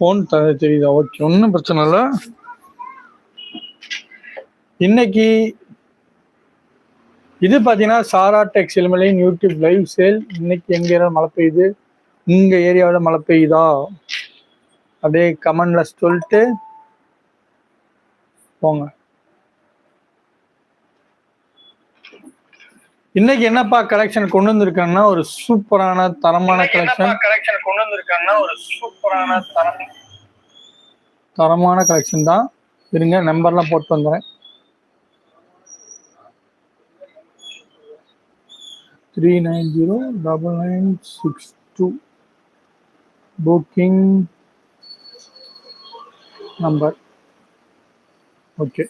Phone த தெரியுதா? Okay ஒன்றும் பிரச்சனை இல்லை. இன்னைக்கு இது பார்த்தீங்கன்னா சாரா டெக்ஸ் எலிமலைன் யூடியூப் லைவ் சேல். இன்னைக்கு எங்க ஏரியாவில் மழை பெய்யுது? உங்க ஏரியாவில் மழை பெய்யுதா? அப்படியே கமெண்ட்ல சொல்லிட்டு போங்க. இன்னைக்கு என்னப்பா கலெக்ஷன் கொண்டு வந்திருக்காங்கன்னா ஒரு சூப்பரான தரமான கலெக்ஷன் கலெக்ஷன் கொண்டு வந்திருக்காங்கன்னா ஒரு சூப்பரான தரம். தரமான கலெக்ஷன் தான். இருங்க நம்பர்லாம் போட்டு வந்துடுறேன். Three nine zero double nine six two booking number okay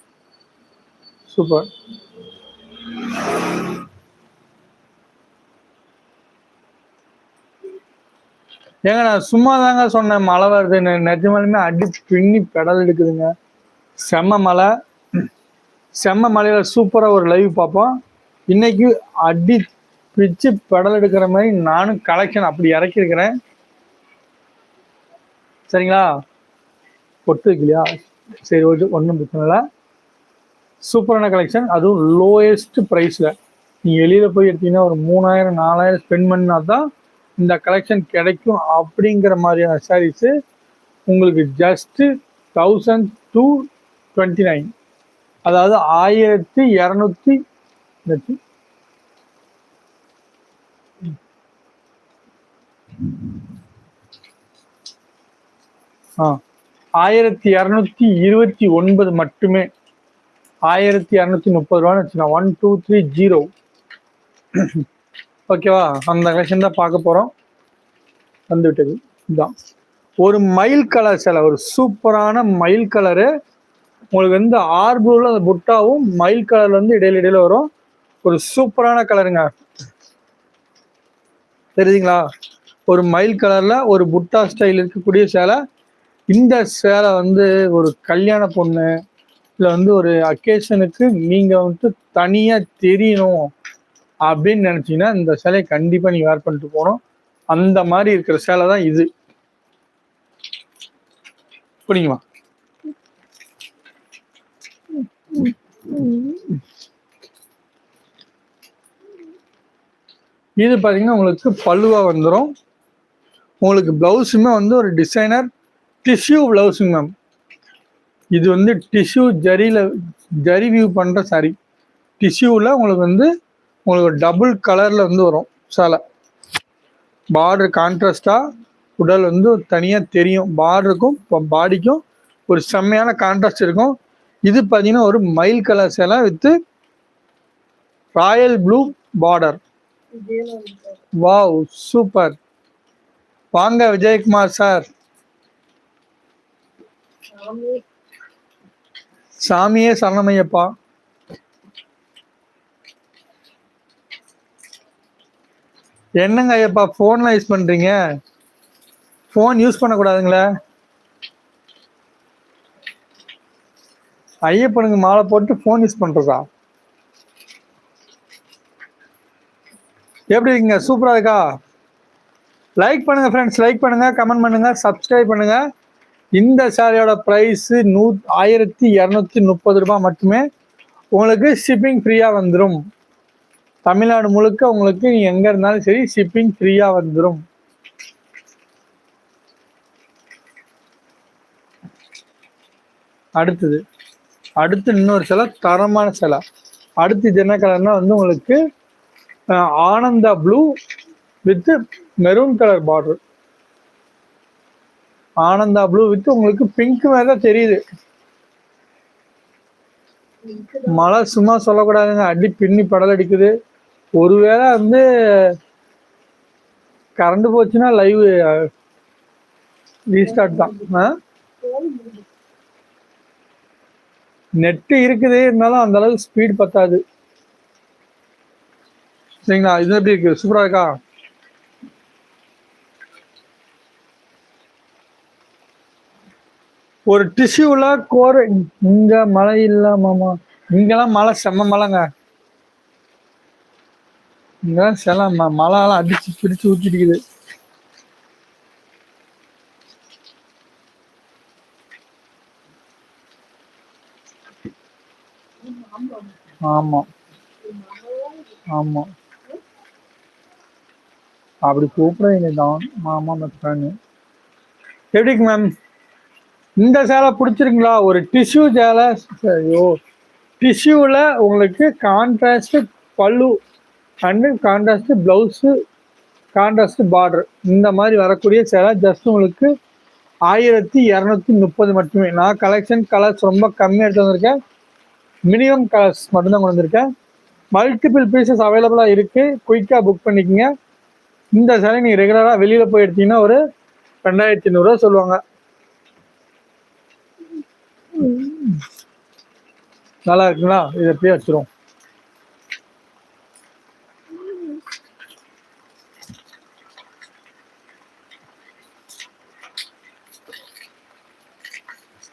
super ஏங்க நான் சும்மா தாங்க சொன்னேன். மழை வருது. நெ- நிஜமாலுமே அடி பின்னி பெடல் எடுக்குதுங்க. செம்ம மழை. செம்ம மலையில சூப்பராக ஒரு லைவ் பார்ப்போம். இன்னைக்கு அடி பிச்சு பெடல் எடுக்கிற மாதிரி நானும் கலெக்ஷன் அப்படி இறக்கியிருக்கிறேன். சரிங்களா? பொட்டு வைக்கலையா? சரி ஓகே ஒன்றும் பிரச்சனை இல்லை. சூப்பரான கலெக்ஷன். அதுவும் லோயஸ்ட் ப்ரைஸில் நீங்கள் வெளியில் போய் எடுத்தீங்கன்னா ஒரு மூணாயிரம் நாலாயிரம் ஸ்பெண்ட் பண்ணால் தான் இந்த கலெக்ஷன் கிடைக்கும் அப்படிங்கிற மாதிரியான சாரீஸு உங்களுக்கு just thousand two twenty nine அதாவது ஆயிரத்தி இரநூத்தி ஆ ஆயிரத்தி இரநூத்தி இருபத்தி ஒன்பது மட்டுமே. ஆயிரத்தி இரநூத்தி முப்பது ரூபான்னு வச்சுக்கலாம் ஒன் டூ த்ரீ ஜீரோ ஓகேவா? அந்த கலெக்ஷன் தான் பார்க்க போகிறோம் வந்துவிட்டது இதுதான் ஒரு மயில் கலர் சிலை ஒரு சூப்பரான மயில் கலரு உங்களுக்கு வந்து ஆர்பூரில் அந்த புட்டாவும் மயில் கலர்ல வந்து இடையில இடையில வரும். ஒரு சூப்பரான கலருங்க தெரியுதுங்களா? ஒரு மயில் கலர்ல ஒரு புட்டா ஸ்டைல் இருக்கக்கூடிய சேலை. இந்த சேலை வந்து ஒரு கல்யாண பொண்ணு இல்லை வந்து ஒரு அக்கேஷனுக்கு நீங்க வந்து தனியா தெரியணும். அப்படின்னு நினைச்சீங்கன்னா இந்த சேலையை கண்டிப்பா நீங்கள் வேர் பண்ணிட்டு போகணும். அந்த மாதிரி இருக்கிற சேலை தான் இது. புரியுமா? இது பார்த்தீங்கன்னா உங்களுக்கு பல்லுவா வந்துடும் உங்களுக்கு பிளவுஸுமே வந்து ஒரு டிசைனர் டிஷ்யூ பிளவுஸுங்க மேம் இது வந்து டிஷ்யூ ஜரியில் ஜரி வியூ பண்ணுற சாரி டிஷ்யூவில் உங்களுக்கு வந்து உங்களுக்கு டபுள் கலரில் வந்து வரும் சேலை. பார்டர் கான்ட்ராஸ்டாக உடல் வந்து தனியாக தெரியும். பார்டருக்கும் பாடிக்கும் ஒரு செம்மையான கான்ட்ராஸ்ட் இருக்கும். இது பார்த்தீங்கன்னா ஒரு மயில் கலர் சேலை with royal blue border wow super வாங்க விஜயகுமார் சார் சாமியே சரணமையப்பா. என்னங்க ஐயப்பா ஃபோன்லாம் யூஸ் பண்றீங்க? ஃபோன் யூஸ் பண்ணக்கூடாதுங்களே? ஐயப்பனுக்கு மாலை போட்டு ஃபோன் யூஸ் பண்ணுறதா எப்படி இருக்கீங்க? சூப்பராக இருக்கா? லைக் பண்ணுங்க ஃப்ரெண்ட்ஸ் லைக் பண்ணுங்க கமெண்ட் பண்ணுங்க சப்ஸ்கிரைப் பண்ணுங்க. இந்த சாரியோட ப்ரைஸ் நூ ஆயிரத்தி இரநூத்தி முப்பது ரூபாய் மட்டுமே உங்களுக்கு ஷிப்பிங் ஃப்ரீயாக வந்துடும் தமிழ்நாடு முழுக்க உங்களுக்கு எங்க இருந்தாலும் சரி ஷிப்பிங் ஃப்ரீயா வந்துடும் அடுத்தது அடுத்து இன்னொரு சிலை தரமான சிலை. அடுத்து இது என்ன கலர்னா வந்து உங்களுக்கு Anantha blue with maroon colour border Anantha blue with உங்களுக்கு பிங்க் மாதிரி தான் தெரியுது. மழை சும்மா சொல்லக்கூடாதுங்க. அடி பின்னி படல் அடிக்குது ஒருவேளை வந்து கரண்ட் போச்சுன்னா லைவ் ரீஸ்டார்ட் uh, தான். நெட்டு இருக்குது இருந்தாலும் அந்த அளவுக்கு ஸ்பீட் பத்தாது. சரிங்களா? இது எப்படி இருக்கு? சூப்பரா இருக்கா? ஒரு டிஷ்யூல கோர இங்க மழை இல்ல மாமா. இங்கெல்லாம் மழை செம்ம மழைங்க. இங்கெல்லாம் சில மழைலாம் அடிச்சு பிடிச்சு ஊற்றிருக்குது ஆமா. ஆமா. அப்படி கூப்பிடுறீங்க தான் மாமா மச்சான்னு எப்படிங்க மேம் இந்த சேலை பிடிச்சிருங்களா ஒரு டிஷ்யூ சேலை. ஐயோ டிஷ்யூவில் உங்களுக்கு contrast pallu and contrast blouse contrast border இந்த மாதிரி வரக்கூடிய சேலை ஜஸ்ட் உங்களுக்கு ஆயிரத்தி இரநூத்தி முப்பது மட்டுமே. நான் கலெக்ஷன் கலர்ஸ் ரொம்ப கம்மியாக எடுத்து வந்திருக்கேன். மினிமம் கலர்ஸ் மட்டும்தான் கொண்டு வந்திருக்கேன். மல்டிபிள் பீசஸ் அவைலபிளாக இருக்குது குயிக்காக புக் பண்ணிக்கோங்க. இந்த சேலை நீங்கள் ரெகுலராக வெளியில் போய் எடுத்தீங்கன்னா ஒரு ரெண்டாயிரத்தி ஐநூறுரூவா சொல்லுவாங்க. நல்லா இருக்குங்களா? இதை எப்படியே வச்சுருவோம்.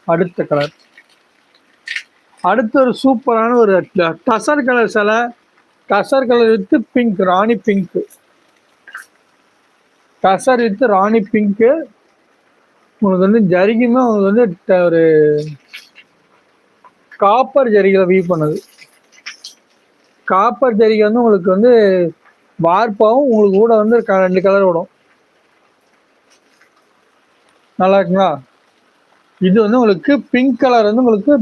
அடுத்த கலர் அடுத்த ஒரு சூப்பரான ஒரு டசர் கலர் சிலை. Tussar colour with pink rani pink tussar with rani pink உங்களுக்கு வந்து ஜரிகுமே உங்களுக்கு வந்து ட- ஒரு காப்பர் ஜரிகில் வீ பண்ணுது. காப்பர் ஜரிகை வந்து உங்களுக்கு வந்து வார்ப்பாவும் உங்களுக்கு கூட வந்து க- ரெண்டு கலர் விடும் நல்லா இருக்குங்களா? இது வந்து உங்களுக்கு பிங்க் கலர் வந்து உங்களுக்கு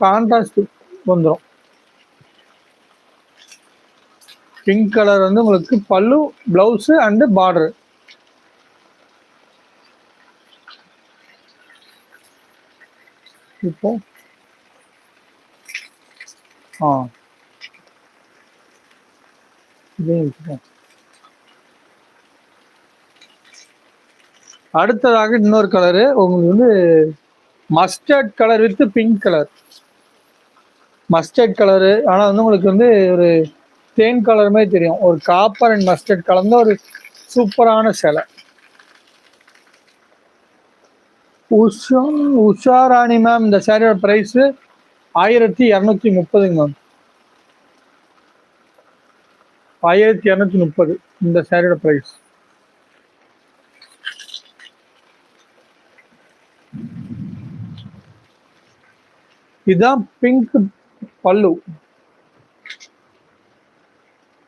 கான்ட்ராஸ்ட் வந்துடும் பிங்க் கலர் வந்து உங்களுக்கு பல்லு பிளவுஸ் அண்டு பார்டரு இப்போ ஆ. இதே அடுத்ததாக இன்னொரு கலரு உங்களுக்கு வந்து mustard colour with pink colour mustard colour ஆனால் வந்து உங்களுக்கு வந்து ஒரு தேன் கலர் மாதிரி தெரியும். ஒரு காப்பர் அண்ட் மஸ்டர்ட் கலந்த ஒரு சூப்பரான சிலை. உஷா உஷா ராணி மேம் இந்த சேரீயோட ப்ரைஸு ஆயிரத்தி இரநூத்தி முப்பதுங்க மேம் ஆயிரத்தி இரநூத்தி முப்பது இந்த சேரீயோட ப்ரைஸ் இதுதான் பிங்க் பல்லு.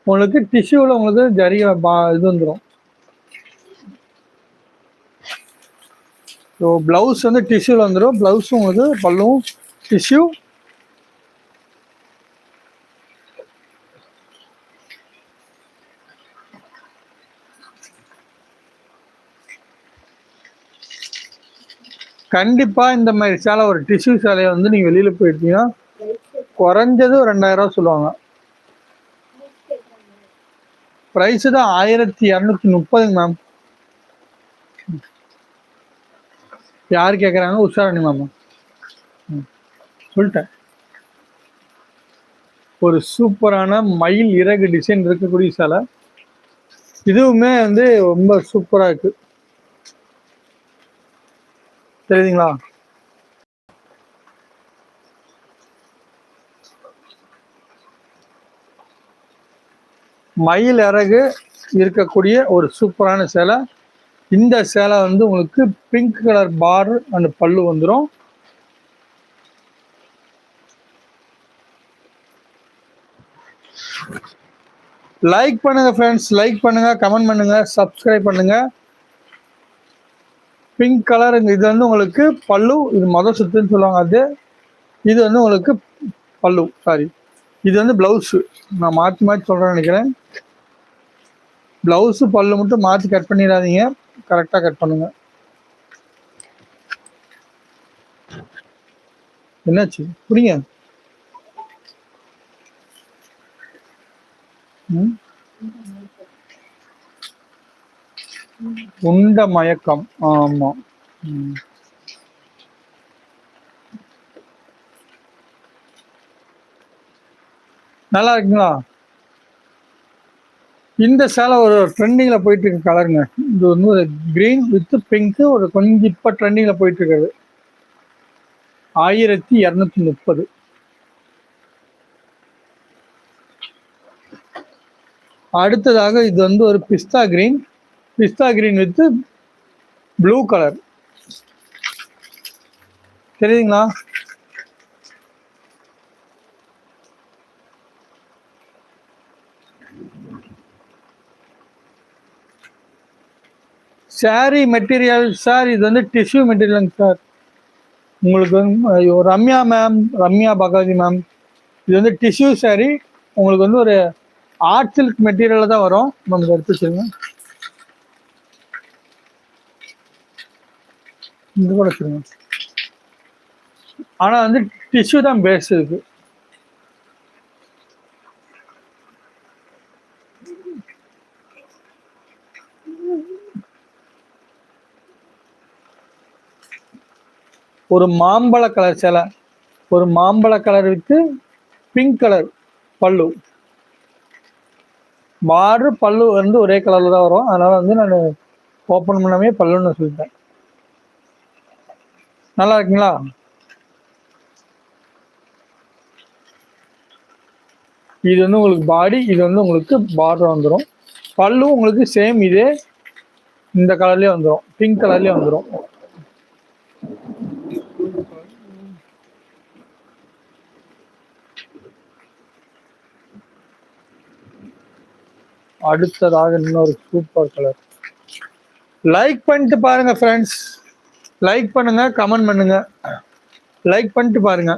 உங்களுக்கு டிஷ்யூவில் உங்களுக்கு ஜரிய பா இது வந்துடும் ஸோ ப்ளவுஸ் வந்து டிஷ்யூவில் வந்துடும் ப்ளவுஸும் உங்களுக்கு பல்லும் டிஷ்யூ கண்டிப்பாக இந்த மாதிரி சேலை ஒரு டிஷ்யூ சேலையை வந்து நீங்கள் வெளியில் போயிட்டீங்கன்னா குறைஞ்சது ஒரு ரெண்டாயிரம் சொல்லுவாங்க. ப்ரைஸ் தான் ஆயிரத்தி இரநூத்தி முப்பதுங்க மேம் யார் கேட்குறாங்க உஷாரணி மேம். ம், சொல்லிட்டேன். ஒரு சூப்பரான மயில் இறகு டிசைன் இருக்கக்கூடிய சேலை. இதுவுமே வந்து ரொம்ப சூப்பராக இருக்குது தெரியுதுங்களா? மயில் இறகு இருக்கக்கூடிய ஒரு சூப்பரான சேலை. இந்த சேலை வந்து உங்களுக்கு பிங்க் கலர் பார் அண்ட் பல்லு வந்துடும் லைக் பண்ணுங்க ஃப்ரெண்ட்ஸ் லைக் பண்ணுங்க கமெண்ட் பண்ணுங்க சப்ஸ்கிரைப் பண்ணுங்க. பிங்க் கலர் இது வந்து உங்களுக்கு பல்லு இது மொதல் சுத்துன்னு சொல்லுவாங்க அது. இது வந்து உங்களுக்கு பல்லு சாரி இது வந்து பிளவுஸு நான் மாற்றி மாற்றி சொல்கிறேன்னு நினைக்கிறேன். பிளவுஸு பல்லு மட்டும் மாற்றி கட் பண்ணிடாதீங்க. கரெக்டாக கட் பண்ணுங்க. என்னாச்சு? புரியுங்க ம்? உண்ட மயக்கம். ஆமா. நல்லா இருக்குங்களா? இந்த சேலை ஒரு ட்ரெண்டிங்ல போயிட்டு இருக்கு கலருங்க. இது வந்து ஒரு கிரீன் வித் பிங்க் ஒரு கொஞ்சம் இப்போ ட்ரெண்டிங்ல போயிட்டு இருக்கிறது ஆயிரத்தி இரநூத்தி முப்பது. அடுத்ததாக இது வந்து ஒரு pista green pista green with blue colour. தெரியுதுங்களா? சாரி மெட்டீரியல் சார் இது வந்து டிஷ்யூ மெட்டீரியலுங்க சார் உங்களுக்கு வந்து ஐயோ ரம்யா மேம் ரம்யா பகாஜி மேம் இது வந்து டிஷ்யூ சாரி உங்களுக்கு வந்து ஒரு ஆர்ட் சில்க் மெட்டீரியலில் தான் வரும். நமக்கு எடுத்து வச்சுருங்க இது கூட வச்சுருங்க ஆனால் வந்து டிஷ்யூ தான் பேஸ் இருக்கு ஒரு மாம்பழ கலர் சேலை ஒரு மாம்பழ கலர் வித்து பிங்க் கலர் பல்லு. பார்டர் பல்லு வந்து ஒரே கலர்ல தான் வரும். அதனால வந்து நான் ஓப்பன் பண்ணாமே பல்லுன்னு சொல்லிட்டேன். நல்லா இருக்குங்களா இது வந்து உங்களுக்கு பாடி இது வந்து உங்களுக்கு பார்டர் வந்துடும் பல்லு உங்களுக்கு சேம் இதே இந்த கலர்லயே வந்துடும் பிங்க் கலர்லயே வந்துடும் அடுத்ததாக இன்னொரு சூப்பர் கலர் லைக் பண்ணிட்டு பாருங்க ஃப்ரெண்ட்ஸ் லைக் பண்ணுங்க கமெண்ட் பண்ணுங்க. லைக் பண்ணிட்டு பாருங்க.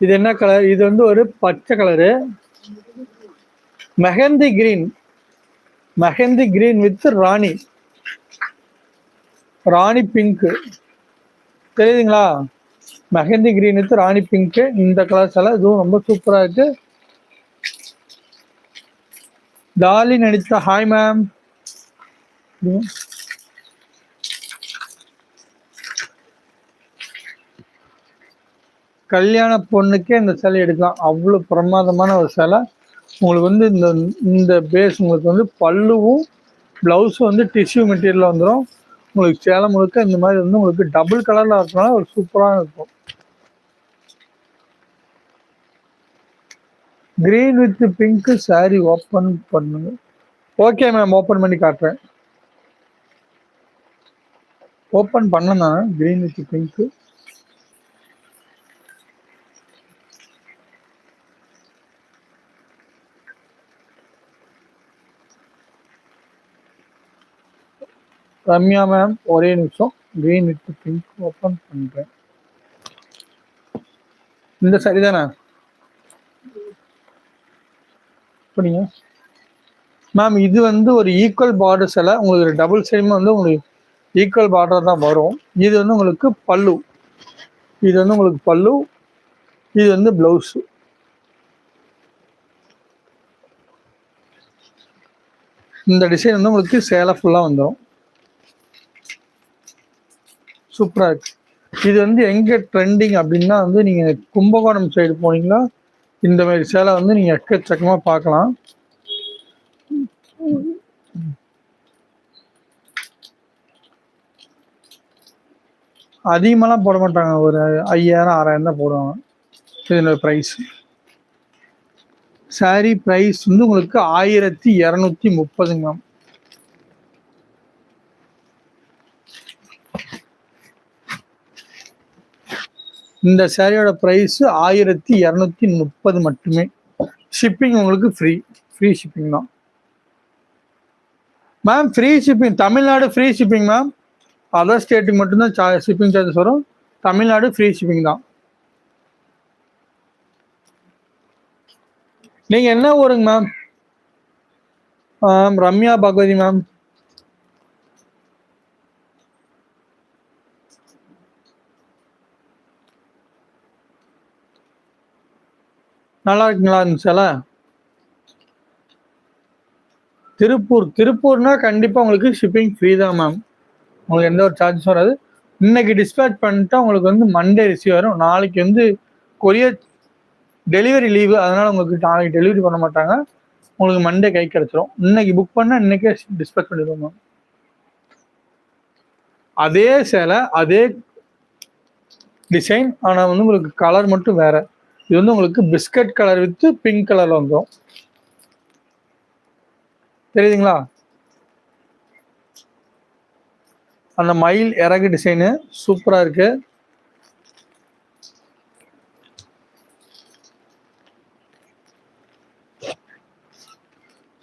இது என்ன கலர் இது வந்து ஒரு பச்சை colour mehndi green mehndi green with rani. Rani pink தெரியுதுங்களா? Mehndi green with rani pink இந்த கலர்ஸ் எல்லாம் இதுவும் ரொம்ப சூப்பரா இருக்கு. டாலி நடித்த ஹாய் மேம் கல்யாண பொண்ணுக்கே இந்த சிலை எடுக்கலாம். அவ்வளோ பிரமாதமான ஒரு சிலை. உங்களுக்கு வந்து இந்த இந்த பேஸ் உங்களுக்கு வந்து பல்லுவும் ப்ளவுஸும் வந்து டிஷ்யூ மெட்டீரியல் வந்துடும் உங்களுக்கு சேலம் முழுக்க இந்த மாதிரி வந்து உங்களுக்கு டபுள் கலர்ல இருக்கனால ஒரு சூப்பராக இருக்கும். Green with pink sari open பண்ணுங்க ஓகே மேம் ஓப்பன் பண்ணி காட்டுறேன். ஓப்பன் பண்ணனா green with pink Ramya ma'am ஒரே நிமிஷம். கிரீன் வித் பிங்க் ஓப்பன் பண்றேன். இந்த சரி தானே? புரியுங்க மேம் இது வந்து ஒரு ஈக்குவல் பார்டர் சில. உங்களுக்கு டபுள் சைடுமே வந்து உங்களுக்கு ஈக்குவல் பார்டர் தான் வரும். இது வந்து உங்களுக்கு பல்லு. இது வந்து உங்களுக்கு பல்லு. இது வந்து பிளவுஸ் இந்த டிசைன் வந்து உங்களுக்கு சேலை ஃபுல்லாக வந்துடும் சூப்பராக இருக்கு. இது வந்து எங்கே ட்ரெண்டிங் அப்படின்னா வந்து நீங்கள் கும்பகோணம் சைடு போனீங்கன்னா இந்த மாதிரி சேலை வந்து நீங்க எக்கச்சக்கமா பார்க்கலாம். அதிகமாலாம் போட மாட்டாங்க. ஒரு ஐயாயிரம் ஆறாயிரம் தான் போடுவாங்க. இதனோட ப்ரைஸ் saree ப்ரைஸ் வந்து உங்களுக்கு ஆயிரத்தி இரநூத்தி முப்பதுங்க மேம் இந்த சேரீயோட ப்ரைஸ் ஆயிரத்தி இரநூத்தி முப்பது மட்டுமே. ஷிப்பிங் உங்களுக்கு ஃப்ரீ ஃப்ரீ ஷிப்பிங் தான். Ma'am free shipping Tamil Nadu free shipping ma'am other ஸ்டேட்டுக்கு மட்டும்தான் சா ஷிப்பிங் சார்ஜஸ் வரும். தமிழ்நாடு ஃப்ரீ ஷிப்பிங் தான். நீங்கள் என்ன ஊருங்க மேம் ரம்யா பகவதி மேம் நல்லா இருக்குங்களா இந்த சிலை? திருப்பூர் திருப்பூர்னா கண்டிப்பாக உங்களுக்கு ஷிப்பிங் ஃப்ரீ தான் மேம் உங்களுக்கு எந்த ஒரு சார்ஜஸ் வராது. இன்னைக்கு டிஸ்பேச் பண்ணிட்டா உங்களுக்கு வந்து மண்டே ரிசீவ் வரும். நாளைக்கு வந்து கொரியர் டெலிவரி லீவு அதனால உங்களுக்கு நாளைக்கு டெலிவரி பண்ண மாட்டாங்க. உங்களுக்கு மண்டே கை கிடைச்சிரும். இன்னைக்கு புக் பண்ணா இன்னைக்கே டிஸ்பேச் பண்ணிடுவோம் மேம் அதே சேலை அதே டிசைன் ஆனால் வந்து உங்களுக்கு கலர் மட்டும் வேறு. இது வந்து உங்களுக்கு பிஸ்கட் கலர் வித்து பிங்க் கலரில் வந்துடும் தெரியுதுங்களா? அந்த மயில் இறகு டிசைனு சூப்பராக இருக்கு.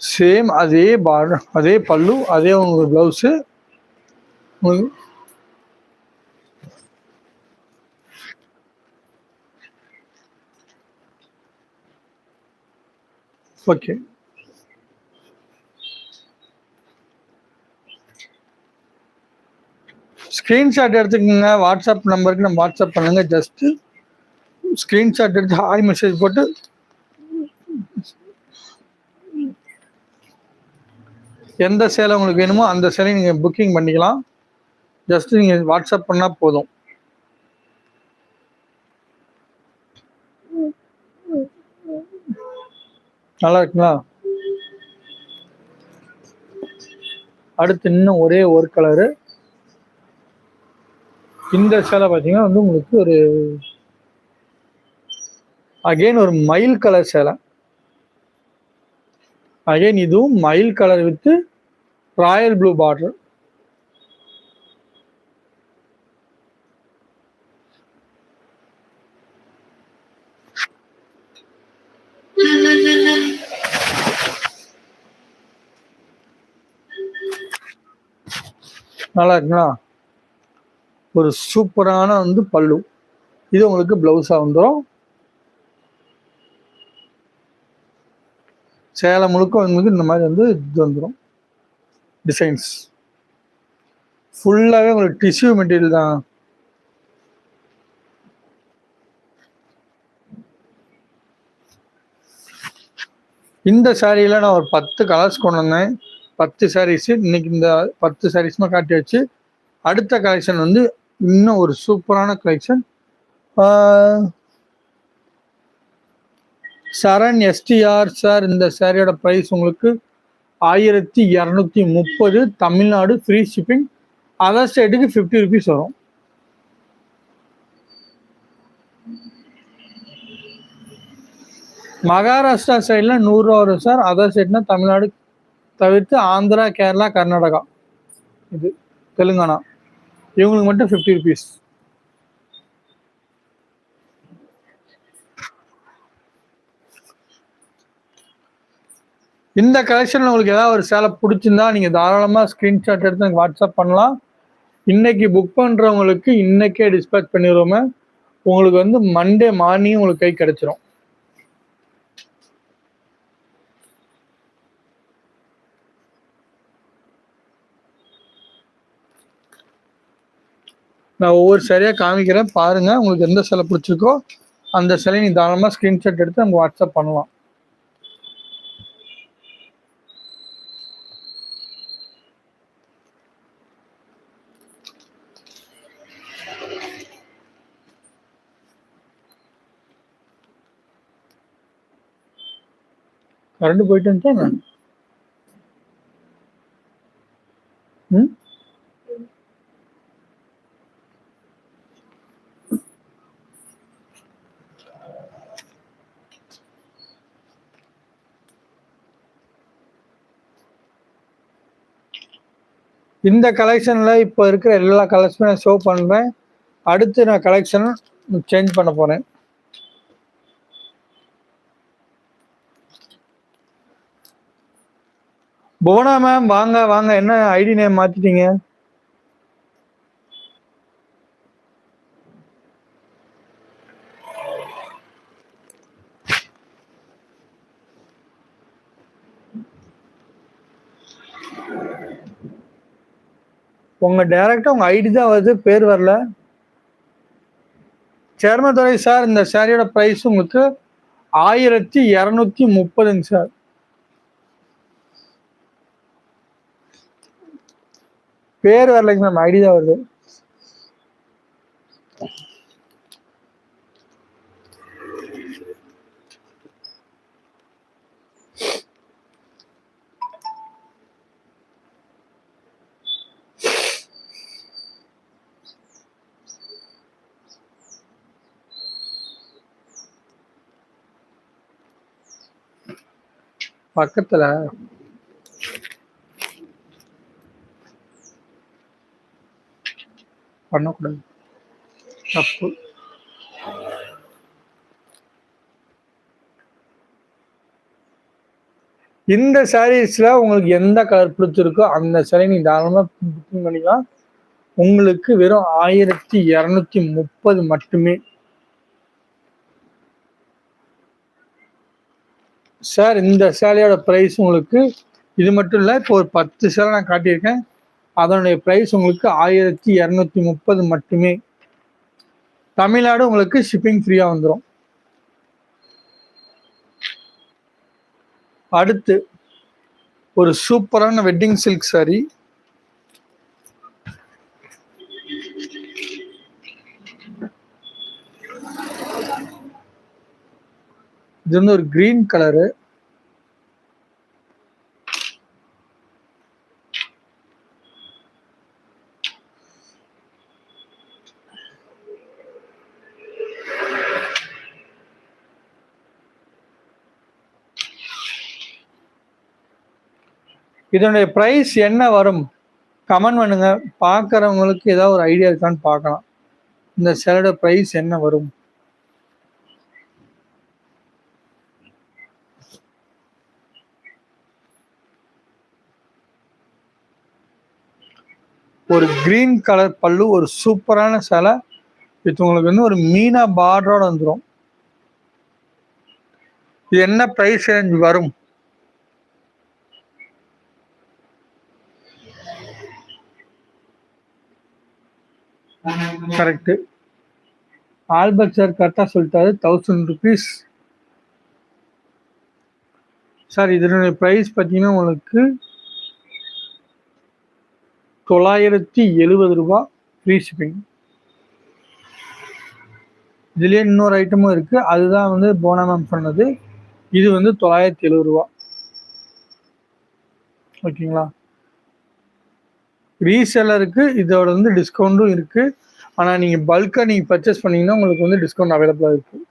சேம் அதே பா அதே பல்லு அதே உங்களுக்கு ப்ளவுஸு உங்களுக்கு ஓகே ஸ்க்ரீன்ஷாட் எடுத்துக்கோங்க. வாட்ஸ்அப் நம்பருக்கு நம்ம வாட்ஸ்அப் பண்ணுங்க. ஜஸ்ட்டு ஸ்க்ரீன்ஷாட் எடுத்து ஹாய் மெசேஜ் போட்டு. எந்த சேலை உங்களுக்கு வேணுமோ அந்த சேலையை நீங்கள் புக்கிங் பண்ணிக்கலாம். ஜஸ்ட்டு நீங்கள் வாட்ஸ்அப் பண்ணால் போதும். நல்லா இருக்குங்களா அடுத்து இன்னும் ஒரே ஒரு கலரு இந்த சேலை பார்த்தீங்கன்னா வந்து உங்களுக்கு ஒரு அகைன் ஒரு மயில் கலர் சேலை. அகைன் இதுவும் மயில் colour with royal blue border நல்லா இருக்குங்களா? ஒரு சூப்பரான வந்து பல்லு. இது உங்களுக்கு பிளவுஸா வந்துடும் சேலை முழுக்க உங்களுக்கு இந்த மாதிரி வந்து இது வந்துடும் டிசைன்ஸ் ஃபுல்லாகவே உங்களுக்கு டிஷ்யூ மெட்டீரியல் தான். இந்த சாரியில் நான் ஒரு பத்து கலர்ஸ் கொண்டு வந்தேன். பத்து சாரீஸ் இன்னைக்கு இந்த பத்து சாரீஸ்மா காட்டி வச்சு அடுத்த கலெக்ஷன் வந்து இன்னும் ஒரு சூப்பரான கலெக்ஷன் சரண் எஸ்டிஆர் சார் இந்த சாரியோட ப்ரைஸ் உங்களுக்கு ஆயிரத்தி இரநூத்தி முப்பது தமிழ்நாடு ஃப்ரீ ஷிப்பிங் அதர் ஸ்டேட்டுக்கு ஃபிஃப்டி ருபீஸ் வரும். மகாராஷ்டிரா சைடில் நூறுரூவா வரும் சார் அதர் ஸ்டேட்னா தமிழ்நாடு தவிர்த்து ஆந்திரா கேரளா கர்நாடகா. இது தெலுங்கானா. இவங்களுக்கு மட்டும் ஃபிஃப்டி ருபீஸ் இந்த கலெக்ஷன் உங்களுக்கு ஏதாவது ஒரு சேலை பிடிச்சிருந்தா நீங்கள் தாராளமாக ஸ்க்ரீன்ஷாட் எடுத்து எனக்கு வாட்ஸ்அப் பண்ணலாம். இன்னைக்கு புக் பண்ணுறவங்களுக்கு இன்னைக்கே டிஸ்பேச் பண்ணிடுவோமே உங்களுக்கு வந்து மண்டே மார்னிங் உங்களுக்கு கை கிடச்சிரும். நான் ஒவ்வொரு சரியாக காமிக்கிறேன் பாருங்கள் உங்களுக்கு எந்த சிலை பிடிச்சிருக்கோ அந்த சிலையை நீ தாராளமாக ஸ்க்ரீன்ஷாட் எடுத்து நம்ம வாட்ஸ்அப் பண்ணலாம். கரண்ட் போயிட்டு இருந்துச்சா ம்? இந்த கலெக்ஷனில் இப்போ இருக்கிற எல்லா கலெக்ஷனும் நான் ஷோ பண்ணுறேன் அடுத்து நான் கலெக்ஷன் சேஞ்ச் பண்ண போகிறேன் புவனா மேம் வாங்க வாங்க. என்ன ஐடி நேம் மாற்றிட்டீங்க உங்க டைரக்டா உங்க ஐடி தான் வருது பேர் வரல. சேர்மதுரை சார் இந்த சாரியோட பிரைஸ் உங்களுக்கு ஆயிரத்தி இரநூத்தி முப்பதுங்க சார். பேர் வரலைங்க மேம் ஐடி தான் வருது. பக்கத்துல. பண்ணக்கூடாது. தப்பு. இந்த சாரீஸ்ல உங்களுக்கு எந்த கலர் பிடிச்சிருக்கோ அந்த சாரீ நீ தாராளமா புக்கிங் பண்ணிக்கலாம். உங்களுக்கு வெறும் ஆயிரத்தி இரநூத்தி முப்பது மட்டுமே சார் இந்த சேலையோட ப்ரைஸ் உங்களுக்கு இது மட்டும் இல்லை இப்போ ஒரு பத்து சேலை நான் காட்டியிருக்கேன். அதனுடைய ப்ரைஸ் உங்களுக்கு ஆயிரத்தி இரநூத்தி முப்பது மட்டுமே. தமிழ்நாடு உங்களுக்கு ஷிப்பிங் ஃப்ரீயாக வந்துடும் அடுத்து ஒரு சூப்பரான வெட்டிங் சில்க் சாரீ இது வந்து ஒரு கிரீன் கலரு இதனுடைய ப்ரைஸ் என்ன வரும்? கமெண்ட் பண்ணுங்க. பார்க்குறவங்களுக்கு ஏதாவது ஒரு ஐடியா இருக்கான்னு பார்க்கலாம். இந்த சேலோட ப்ரைஸ் என்ன வரும்? ஒரு கிரீன் கலர் பல்லு ஒரு சூப்பரான சிலை. இது உங்களுக்கு வந்து ஒரு மீனா பார்டரோட வந்துடும் இது என்ன ப்ரைஸ் ரேஞ்ச் வரும்? கரெக்டு ஆல்பர்ட் சார் கரெக்டாக சொல்லிட்டாரு. தௌசண்ட் ருபீஸ் சார் இதனுடைய ப்ரைஸ் பார்த்தீங்கன்னா உங்களுக்கு தொள்ளாயிரத்தி எழுபது ரூபா ஃப்ரீ ஷிப்பிங் இதுலேயே இன்னொரு ஐட்டமும் இருக்கு. அதுதான் வந்து போனா மேம் சொன்னது. இது வந்து தொள்ளாயிரத்தி எழுபது ரூபா. ஓகேங்களா ரீசெல்லருக்கு இதோட வந்து டிஸ்கவுண்ட்டும் இருக்கு. ஆனால் நீங்கள் பல்காக நீங்கள் பர்ச்சேஸ் பண்ணீங்கன்னா உங்களுக்கு வந்து டிஸ்கவுண்ட் அவைலபிளாக இருக்குது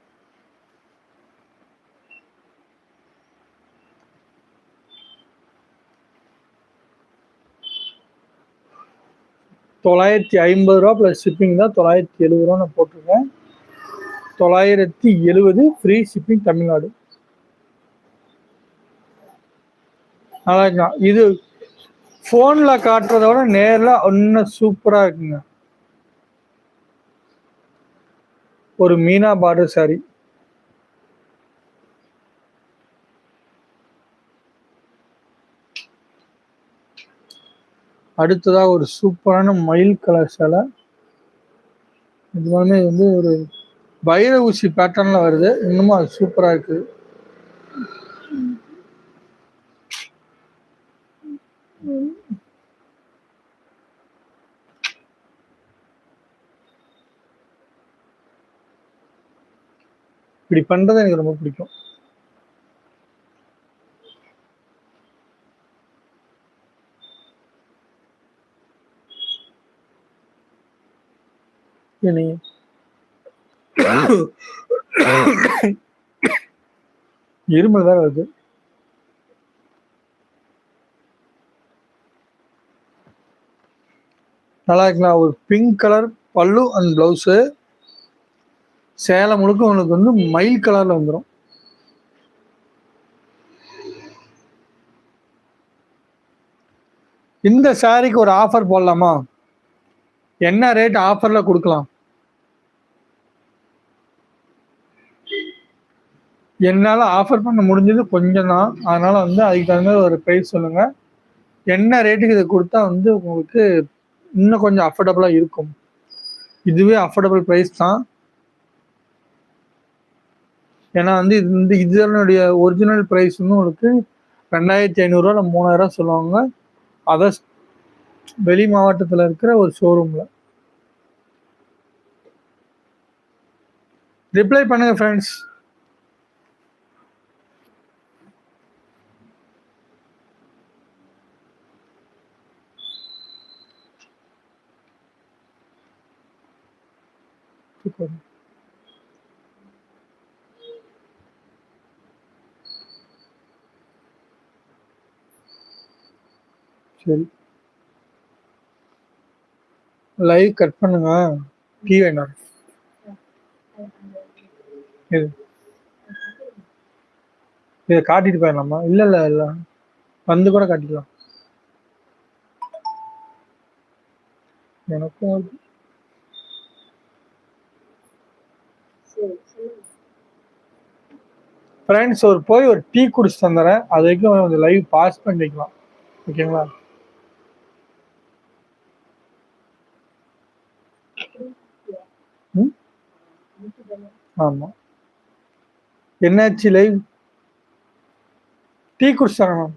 தொள்ளாயிரத்தி ஐம்பது ரூபா ப்ளஸ் ஷிப்பிங் தான் தொள்ளாயிரத்தி எழுபது ரூபா நான் போட்டிருக்கேன். தொள்ளாயிரத்தி எழுபது ஃப்ரீ ஷிப்பிங் தமிழ்நாடு. நல்லா இருக்கலாம் இது ஃபோனில் காட்டுறத விட நேரில் இன்னும் சூப்பராக இருக்குங்க. ஒரு மீனா பார்டர் சாரி அடுத்ததாக ஒரு சூப்பரான மயில் கலர் சேலை. இது வந்து வந்து ஒரு வைர ஊசி பேட்டர்ன்ல வருது. இன்னமும் அது சூப்பரா இருக்கு. இப்படி பண்றது எனக்கு ரொம்ப பிடிக்கும். இனி இருமல் வேற வருது. நல்லா இருக்குங்களா ஒரு pink colour pallu and blouse சேலை முழுக்க உனக்கு வந்து மயில் கலர்ல வந்துடும் இந்த சாரிக்கு ஒரு ஆஃபர் போடலாமா? என்ன ரேட் ஆஃபர்ல கொடுக்கலாம்? என்னால் ஆஃபர் பண்ண முடிஞ்சது கொஞ்சம் தான் அதனால் வந்து அதுக்கு தகுந்த ஒரு ப்ரைஸ் சொல்லுங்கள் என்ன ரேட்டுக்கு இதை கொடுத்தா வந்து உங்களுக்கு இன்னும் கொஞ்சம் அஃபோர்டபுளாக இருக்கும். இதுவே அஃபோர்டபுள் ப்ரைஸ் தான். ஏன்னா வந்து இது வந்து இதனுடைய ஒரிஜினல் ப்ரைஸ் வந்து உங்களுக்கு ரெண்டாயிரத்தி ஐநூறுரூவா இல்லை மூணாயிரம் சொல்லுவாங்க. அதர் வெளி மாவட்டத்தில் இருக்கிற ஒரு ஷோரூமில் ரிப்ளை பண்ணுங்கள் ஃப்ரெண்ட்ஸ் சரி. லைவ் கட் பண்ணுங்க. டீ வேண்டாம் இது இதை காட்டிட்டு போயிடலாமா? இல்லை இல்லை இல்லை. வந்து கூட காட்டிக்கலாம். எனக்கும் வருது. சரி சொல்லுங்க ஃப்ரெண்ட்ஸ் ஒரு போய் ஒரு டீ குடிச்சு தந்துடுறேன் அது வரைக்கும் கொஞ்சம் லைவ் பாஸ் பண்ணிக்கலாம் ஓகேங்களா ம்? ஆமாம் என்னாச்சு லைவ் டீ குடிச்சு தரேன் மேம்.